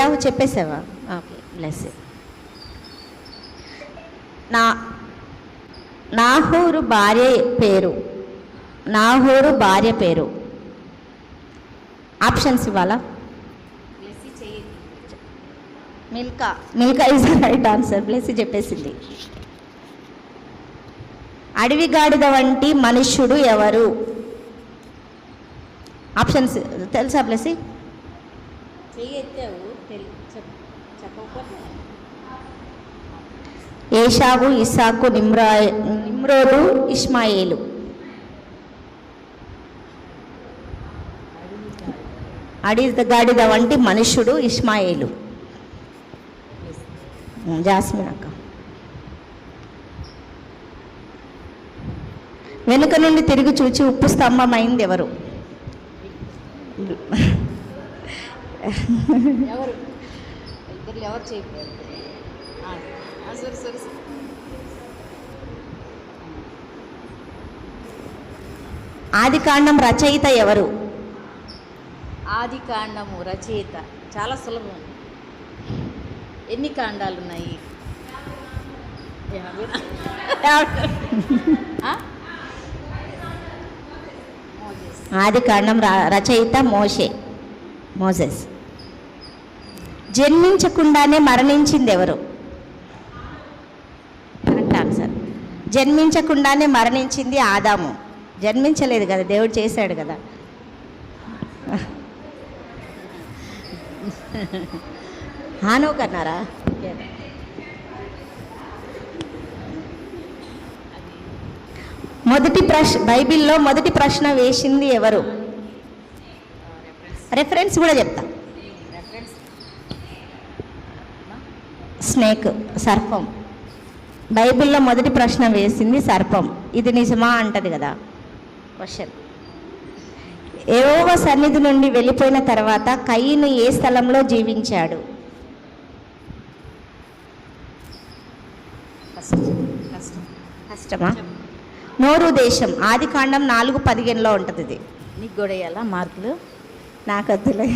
రావు చెప్పేసావా okay bless నా నాహూరు భార్య పేరు నాహూరు భార్య పేరు. ఆప్షన్స్ ఇవ్వాలా? Milka Milka is right answer bless చెప్పేసింది. అడవి గాడిద వంటి మనుష్యుడు ఎవరు? ఆప్షన్స్ తెలుసా బ్లెసి చెయ్యి ఎత్తావు చెప్పకపోతే. ఏషావు ఇసాకు నిమ్రా నిమ్రోడు ఇస్మాయిలు అడిద గాడిద వంటి మనుష్యుడు ఇస్మాయిలు జాస్మిన్ అక్క. వెనుక నుండి తిరిగి చూచి ఉప్పు స్తంభం ఎవరు ఎవరు? ఇద్దరు ఎవరు చేయకపోయారు? సరే సరే సరే. ఆది కాండం రచయిత ఎవరు? ఆది కాండము రచయిత. చాలా సులభం. ఎన్ని కాండాలు ఉన్నాయి? మోజెస్. ఆది కాండం రచయిత మోషే. మోసెస్ జన్మించకుండానే మరణించింది ఎవరు కరెక్ట్ ఆన్సర్ జన్మించకుండానే మరణించింది ఆదాము. జన్మించలేదు కదా దేవుడు చేశాడు కదా. హాను కన్నారా? మొదటి ప్రశ్న బైబిల్లో మొదటి ప్రశ్న వేసింది ఎవరు? రెఫరెన్స్ కూడా చెప్తా. స్నేక్ సర్పం. బైబిల్లో మొదటి ప్రశ్న వేసింది సర్పం. ఇది నిజమా అంటది కదా? క్వశ్చన్ ఏవోవ సన్నిధి నుండి వెళ్ళిపోయిన తర్వాత కయ్యను ఏ స్థలంలో జీవించాడు? కష్టం. కష్టం. కష్టమా? నోరు దేశం. ఆది కాండం నాలుగు పదిహేనులో ఉంటుంది ఇది నీకు కూడా మార్కులు? నాకు వద్దులే